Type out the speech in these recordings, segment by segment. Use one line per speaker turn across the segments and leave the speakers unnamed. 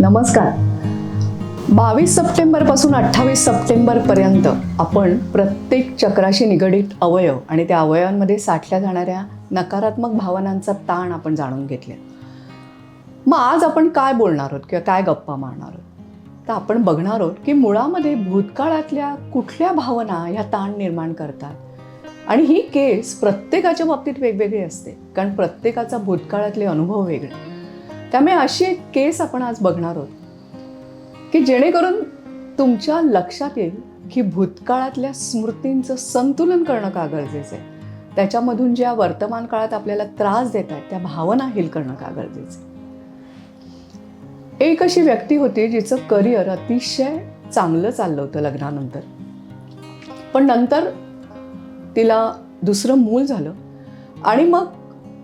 नमस्कार. बावीस सप्टेंबरपासून अठ्ठावीस सप्टेंबरपर्यंत आपण प्रत्येक चक्राशी निगडीत अवयव आणि त्या अवयवांमध्ये साठल्या जाणाऱ्या नकारात्मक भावनांचा ताण आपण जाणून घेतले. मग आज आपण काय बोलणार आहोत किंवा काय गप्पा मारणार आहोत? तर आपण बघणार आहोत की मुळामध्ये भूतकाळातल्या कुठल्या भावना ह्या ताण निर्माण करतात? आणि ही केस प्रत्येकाच्या बाबतीत वेगवेगळी असते कारण प्रत्येकाचा भूतकाळातले अनुभव वेगळे. त्यामुळे अशी एक केस आपण आज बघणार आहोत की जेणेकरून तुमच्या लक्षात येईल की भूतकाळातल्या स्मृतींचं संतुलन करणं का गरजेचं आहे. त्याच्यामधून ज्या वर्तमान काळात आपल्याला त्रास देत आहेत त्या भावना हिल करणं का गरजेचं आहे. एक अशी व्यक्ती होती जिचं करिअर अतिशय चांगलं चाललं होतं लग्नानंतर. पण नंतर तिला दुसरं मूल झालं आणि मग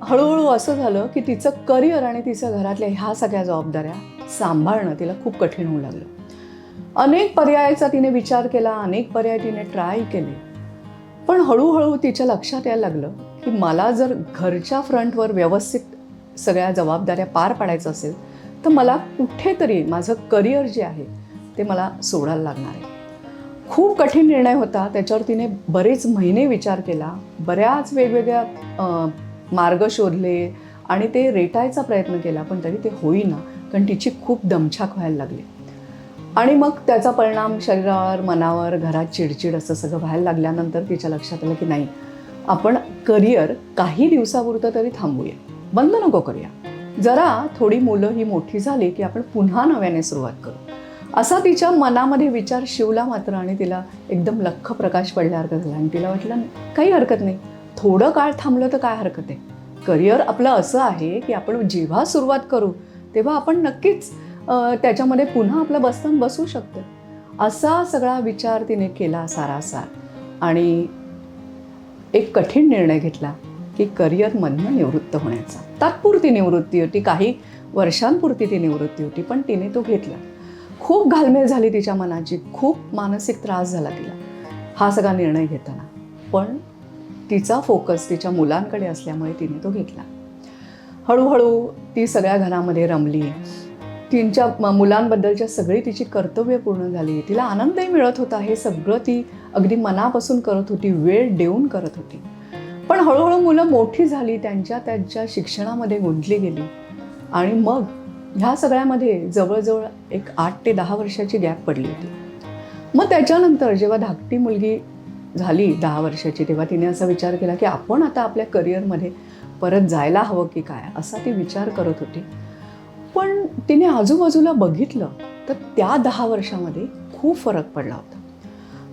हळूहळू असं झालं की तिचं करिअर आणि तिचं घरातल्या ह्या सगळ्या जबाबदाऱ्या सांभाळणं तिला खूप कठीण होऊ लागलं. अनेक पर्यायाचा तिने विचार केला अनेक पर्याय तिने ट्राय केले. पण हळूहळू तिच्या लक्षात यायला लागलं की मला जर घरच्या फ्रंटवर व्यवस्थित सगळ्या जबाबदाऱ्या पार पाडायचं असेल तर मला कुठेतरी माझं करिअर जे आहे ते मला सोडायला लागणार आहे. खूप कठीण निर्णय होता. त्याच्यावर तिने बरेच महिने विचार केला. बऱ्याच वेगवेगळ्या मार्ग शोधले आणि ते रेटायचा प्रयत्न केला पण तरी ते होईना कारण तिची खूप दमछाक व्हायला लागली. आणि मग त्याचा परिणाम शरीरावर मनावर घरात चिडचिड असं सगळं व्हायला लागल्यानंतर तिच्या लक्षात आलं की नाही आपण करिअर काही दिवसापुरतं तरी थांबूया. बंद नको करूया. जरा थोडी मुलं ही मोठी झाली की आपण पुन्हा नव्याने सुरुवात करू. असा तिच्या मनामध्ये विचार शिवला मात्र आणि तिला एकदम लख्ख प्रकाश पडल्यासारखं झाला आणि तिला वाटलं काही हरकत नाही. थोडं काळ थांबलं तर काय हरकत आहे? करिअर आपलं असं आहे की आपण जेव्हा सुरुवात करू तेव्हा आपण नक्कीच त्याच्यामध्ये पुन्हा आपलं बसतान बसू शकतो. असा सगळा विचार तिने केला सारासार. आणि एक कठीण निर्णय घेतला की करिअरमधनं निवृत्त होण्याचा. तात्पुरती निवृत्ती होती काही वर्षांपुरती ती निवृत्ती होती पण तिने तो घेतला. खूप घालमेल झाली तिच्या मनाची खूप मानसिक त्रास झाला तिला हा सगळा निर्णय घेताना. पण तिचा फोकस तिच्या मुलांकडे असल्यामुळे तिने तो घेतला. हळूहळू ती सगळ्या घरामध्ये रमली. तिच्या म- मुलांबद्दलच्या सगळी तिची कर्तव्य पूर्ण झाली. तिला आनंदही मिळत होता. हे सगळं ती अगदी मनापासून करत होती. वेळ देऊन करत होती. पण हळूहळू मुलं मोठी झाली. त्यांच्या त्यांच्या शिक्षणामध्ये गुंतली गेली. आणि मग ह्या सगळ्यामध्ये जवळजवळ एक आठ ते दहा वर्षाची गॅप पडली होती. मग त्याच्यानंतर जेव्हा धाकटी मुलगी झाली दहा वर्षाची तेव्हा तिने असा विचार केला की आपण आता आपल्या करिअरमध्ये परत जायला हवं की काय असा ती विचार करत होती. पण तिने आजूबाजूला बघितलं तर त्या दहा वर्षामध्ये खूप फरक पडला होता.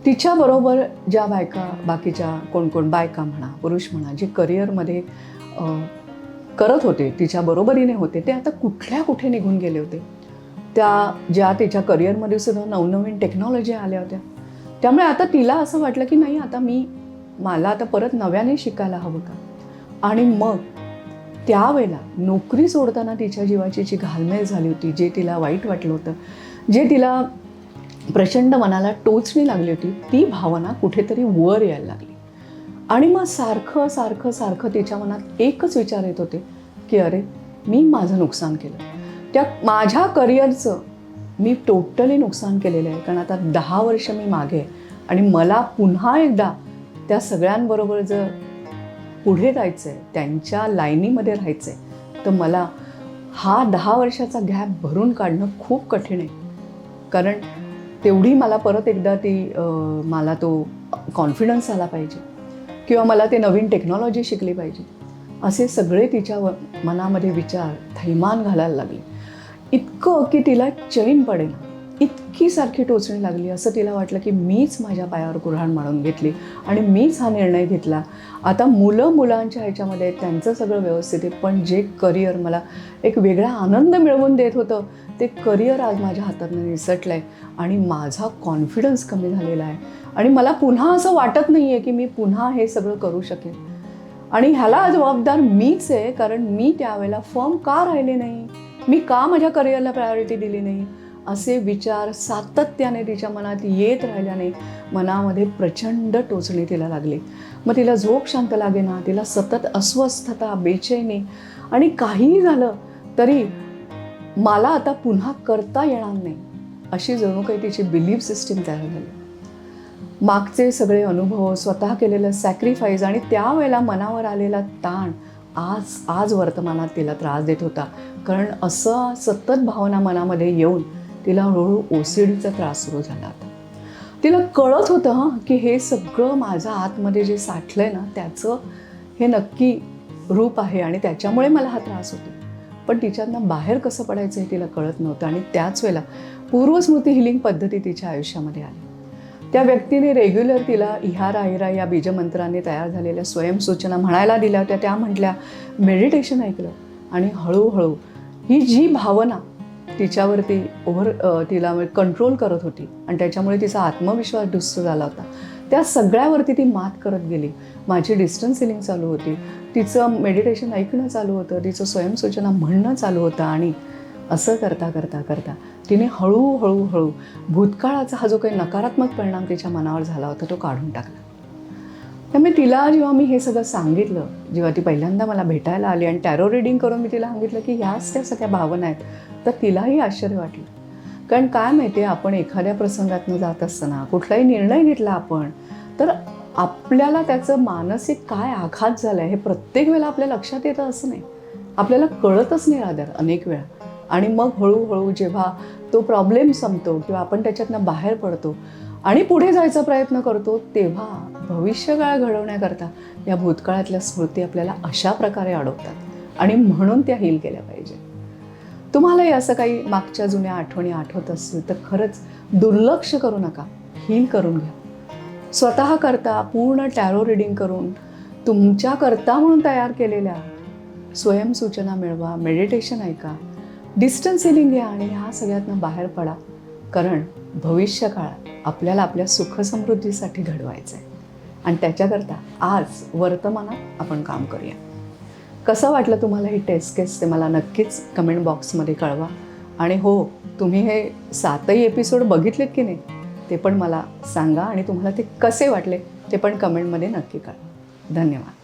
तिच्याबरोबर ज्या बायका बाकीच्या कोण कोण बायका म्हणा पुरुष म्हणा जे करिअरमध्ये करत होते तिच्या बरोबरीने होते ते आता कुठल्या कुठे निघून गेले होते? त्या ज्या तिच्या करिअरमध्ये सुद्धा नवनवीन टेक्नॉलॉजी आल्या होत्या त्यामुळे आता तिला असं वाटलं की नाही आता मी मला आता परत नव्याने शिकायला हवं का? आणि मग त्यावेळेला नोकरी सोडताना तिच्या जीवाची जी घालमेल झाली होती जे तिला वाईट वाटलं होतं जे तिला प्रचंड मनाला टोचणी लागली होती ती भावना कुठेतरी वर यायला लागली. आणि मग सारखं सारखं सारखं तिच्या मनात एकच विचार येत होते की अरे मी माझं नुकसान केलं. त्या माझ्या करिअरचं मी टोटली नुकसान केलेलं आहे कारण आता दहा वर्ष मी मागे आणि मला पुन्हा एकदा त्या सगळ्यांबरोबर जर पुढे जायचं आहे त्यांच्या लाईनीमध्ये राहायचं आहे तर मला हा दहा वर्षाचा गॅप भरून काढणं खूप कठीण आहे. कारण तेवढी मला परत एकदा ती मला तो कॉन्फिडन्स आला पाहिजे. किंवा मला ते नवीन टेक्नॉलॉजी शिकली पाहिजे. असे सगळे तिच्या व- मनामध्ये विचार थैमान घालायला लागले. इतकं की तिला चैन पडेल. इतकी सारखी टोचणी लागली असं तिला वाटलं की मीच माझ्या पायावर कुऱ्हाड मारून घेतली आणि मीच हा निर्णय घेतला. आता मुलं मुलांच्या ह्याच्यामध्ये त्यांचं सगळं व्यवस्थित आहे पण जे करिअर मला एक वेगळा आनंद मिळवून देत होतं ते करिअर आज माझ्या हातातनं निसटलं आहे आणि माझा कॉन्फिडन्स कमी झालेला आहे. आणि मला पुन्हा असं वाटत नाही आहे की मी पुन्हा हे सगळं करू शकेन. आणि ह्याला जबाबदार मीच आहे कारण मी त्यावेळेला फर्म का राहिले नाही? मी का माझ्या करिअरला प्रायोरिटी दिली नाही? असे विचार सातत्याने तिच्या मनात येत राहिल्याने मनामध्ये प्रचंड टोचणी तिला लागली. मग तिला झोप शांत लागेना तिला सतत अस्वस्थता बेचैनी आणि काहीही झालं तरी मला आता पुन्हा करता येणार नाही अशी जणू काही तिची बिलीफ सिस्टीम तयार झाली. मागचे सगळे अनुभव स्वतः केलेलं सॅक्रिफाईस आणि त्यावेळेला मनावर आलेला ताण आज आज वर्तमानात तिला त्रास देत होता. कारण असं सतत भावना मनामध्ये येऊन तिला हळूहळू ओ सी डीचा त्रास सुरू झाला होता. तिला कळत होतं की हे सगळं माझ्या आतमध्ये जे साठलं आहे ना त्याचं हे नक्की रूप आहे आणि त्याच्यामुळे मला हा त्रास होतो. पण तिच्यातनं बाहेर कसं पडायचं हे तिला कळत नव्हतं आणि त्याच वेळेला पूर्वस्मृती हिलिंग पद्धती तिच्या आयुष्यामध्ये आली. त्या व्यक्तीने रेग्युलर तिला इहा इरा या बीजमंत्राने तयार झालेल्या स्वयंसूचना म्हणायला दिल्या होत्या. त्या म्हटल्या मेडिटेशन ऐकलं आणि हळूहळू ही जी भावना तिच्यावरती ओव्हर तिला कंट्रोल करत होती आणि त्याच्यामुळे तिचा आत्मविश्वास दुस्त झाला होता त्या सगळ्यावरती ती मात करत गेली. माझी डिस्टन्स सिलिंग चालू होती. तिचं मेडिटेशन ऐकणं चालू होतं. तिचं स्वयंसूचना म्हणणं चालू होतं आणि असं करता करता करता तिने हळूहळू हळू भूतकाळाचा हा जो काही नकारात्मक परिणाम तिच्या मनावर झाला होता तो काढून टाकला. त्यामुळे तिला जेव्हा मी हे सगळं सांगितलं जेव्हा ती पहिल्यांदा मला भेटायला आली आणि टॅरो रिडिंग करून मी तिला सांगितलं की ह्याच त्या सगळ्या भावना आहेत तर तिलाही आश्चर्य वाटलं. कारण काय माहिती आहे आपण एखाद्या प्रसंगातनं जात असताना कुठलाही निर्णय घेतला आपण तर आपल्याला त्याचं मानसिक काय आघात झाला आहे हे प्रत्येक वेळेला आपल्या लक्षात येतं असं नाही. आपल्याला कळतच नाही रादर अनेक वेळा. आणि मग हळूहळू जेव्हा तो प्रॉब्लेम संपतो किंवा आपण त्याच्यातनं बाहेर पडतो आणि पुढे जायचा प्रयत्न करतो तेव्हा भविष्यकाळ घडवण्याकरता या भूतकाळातल्या स्मृती आपल्याला अशा प्रकारे अडवतात आणि म्हणून त्या हील केल्या पाहिजे. तुम्हालाही असं काही मागच्या जुन्या आठवणी आठवत असतील तर खरंच दुर्लक्ष करू नका हील करून घ्या. स्वतः करता पूर्ण टॅरो रिडिंग करून तुमच्याकरता म्हणून तयार केलेल्या स्वयंसूचना मिळवा मेडिटेशन ऐका डिस्टन्स हिलिंग घ्या आणि ह्या सगळ्यातनं बाहेर पडा. कारण भविष्य काळात आपल्याला आपल्या सुखसमृद्धीसाठी घडवायचं आहे आणि त्याच्याकरता आज वर्तमानात आपण काम करूया. कसं वाटलं तुम्हाला ही टेस्ट केस ते मला नक्कीच कमेंट बॉक्समध्ये कळवा. आणि हो तुम्ही हे सातही एपिसोड बघितलेत की नाही ते पण मला सांगा आणि तुम्हाला ते कसे वाटले ते पण कमेंटमध्ये नक्की कळवा. धन्यवाद.